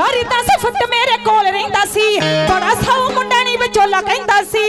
ਕਰੀਦਾ ਸੀ ਫੁੱਟ ਮੇਰੇ ਕੋਲ ਰਹਿੰਦਾ ਸੀ। ਬੜਾ ਸੌ ਮੁੰਡਾ ਨਹੀਂ ਵਿਚੋਲਾ ਕਹਿੰਦਾ ਸੀ।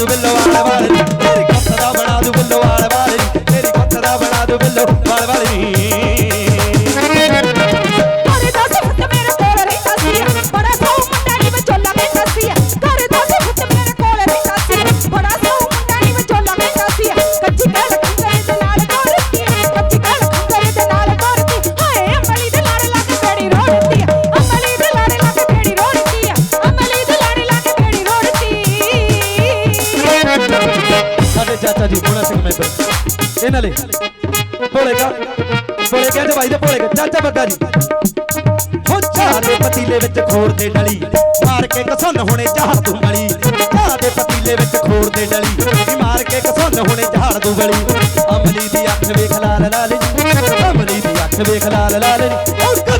ਦੂ ਬਿੱਲੋ ਵਾਲ ਵਾਲ ਤੇਰੀ ਕੱਤ ਦਾ ਬਣਾ ਦੂ ਬਿੱਲੋ ਵਾਲ ਵਾਲ ਤੇਰੀ ਕੱਤ ਦਾ ਬਣਾ ਦੂ ਬਿੱਲੋ ਵਾਲ ਵਾਲ ਮਾਸਟਰ ਜੀ ਬੋਲਾ ਸਿੰਘ ਮੈਂਬਰ ਇਹਨਾਂ ਲਈ। ਭੋਲੇ ਕਾ, ਭੋਲੇ ਕਹਿੰਦੇ ਬਾਈ ਦੇ ਭੋਲੇ ਚਾਚਾ ਬੱਗਾ ਜੀ। ਹੋ ਚਾਹ ਦੇ ਪਤੀਲੇ ਵਿੱਚ ਖੋਰ ਦੇ ਡਲੀ। ਮਾਰ ਕੇ ਕਸੁੰਨ ਹੋਣੇ ਚਾਹ ਤੂੰ ਗਲੀ। ਚਾਹ ਦੇ ਪਤੀਲੇ ਵਿੱਚ ਖੋਰ ਦੇ ਡਲੀ। ਮਾਰ ਕੇ ਕਸੁੰਨ ਹੋਣੇ ਚਾਹ ਤੂੰ ਗਲੀ। ਅਮਲੀ ਦੀ ਅੱਖ ਵੇਖ ਲਾਲ ਲਾਲ ਜੀ। ਅਮਲੀ ਦੀ ਅੱਖ ਵੇਖ ਲਾਲ ਲਾਲ ਜੀ। ਉਹ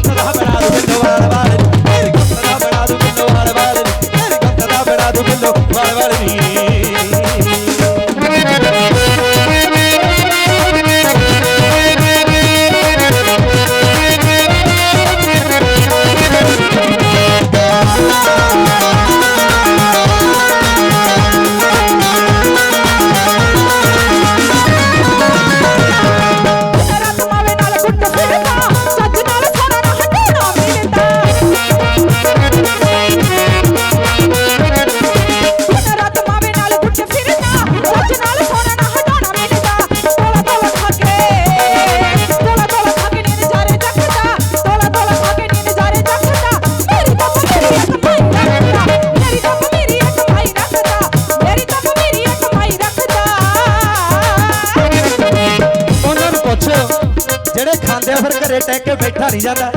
ਘਰੇ ਟੈਕ ਕੇ ਬੈਠਾ ਨਹੀਂ ਜਾਂਦਾ।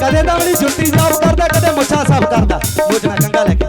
ਕਦੇ ਤਾਂ ਆਪਣੀ ਛੁੱਟੀ ਸਾਫ਼ ਕਰਦਾ ਕਦੇ ਮੁੱਛਾਂ ਸਾਫ਼ ਕਰਦਾ। ਮੋਜਣਾ ਕੰਗਾ ਲੈ ਕੇ।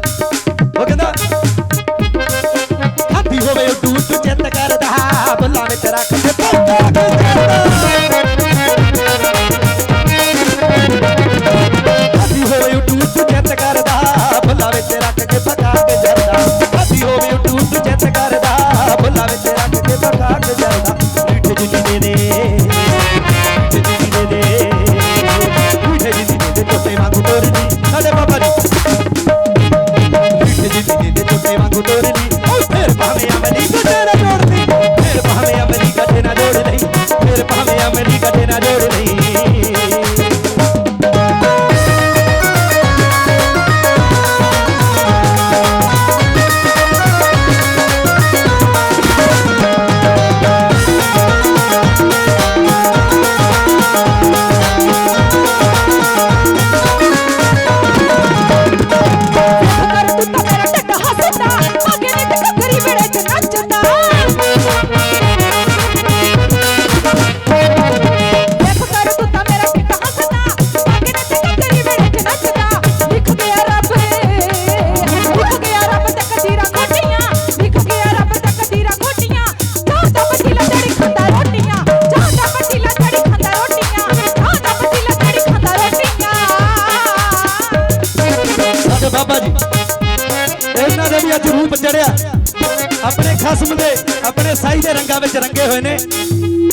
ਆਪਣੇ ਖਸਮ ਦੇ, ਆਪਣੇ ਸਾਈ ਦੇ ਰੰਗਾਂ ਵਿੱਚ ਰੰਗੇ ਹੋਏ ਨੇ।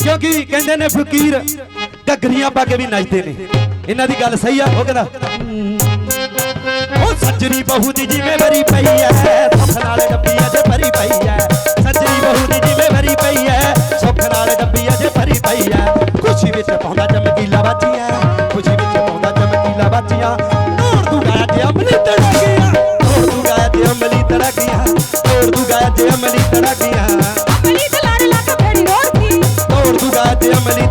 ਕਿਉਂਕਿ ਕਹਿੰਦੇ ਨੇ ਫਕੀਰ ਗੱਗਰੀਆਂ ਪਾ ਕੇ ਵੀ ਨੱਚਦੇ ਨੇ। ਇਹਨਾਂ ਦੀ ਗੱਲ ਸਹੀ ਆ, ਉਹ ਕਹਿੰਦਾ ਉਹ ਸੱਜਰੀ ਬਹੂ ਦੀ ਜਿਵੇਂ ਭਰੀ ਪਈ ਐ, ਸੁੱਖ ਨਾਲ ਡੱਬੀ ਅਜੇ ਭਰੀ ਪਈ ਐ। ਸੱਜਰੀ ਬਹੂ ਦੀ ਜਿਵੇਂ ਭਰੀ ਪਈ ਐ, ਸੁੱਖ ਨਾਲ ਡੱਬੀ ਅਜੇ ਭਰੀ ਪਈ ਐ। ਖੁਸ਼ੀ ਵਿੱਚ ਪਾਉਂਦਾ ਚਮਕੀਲਾ ਬਾਜੀਆਂ, ਖੁਸ਼ੀ ਵਿੱਚ ਪਾਉਂਦਾ ਚਮਕੀਲਾ ਬਾਜੀਆਂ। ਤੋੜ ਦੂ ਗਾਇਆ ਤੇ ਅਮਲੀ ਤੜਾ ਗਿਆ ਅਮਲੀ ਤੇ ਲੜ ਲੱਗ ਫੇੜੀ ਰੋੜਦੀ। ਤੋੜ ਅਮਲੀ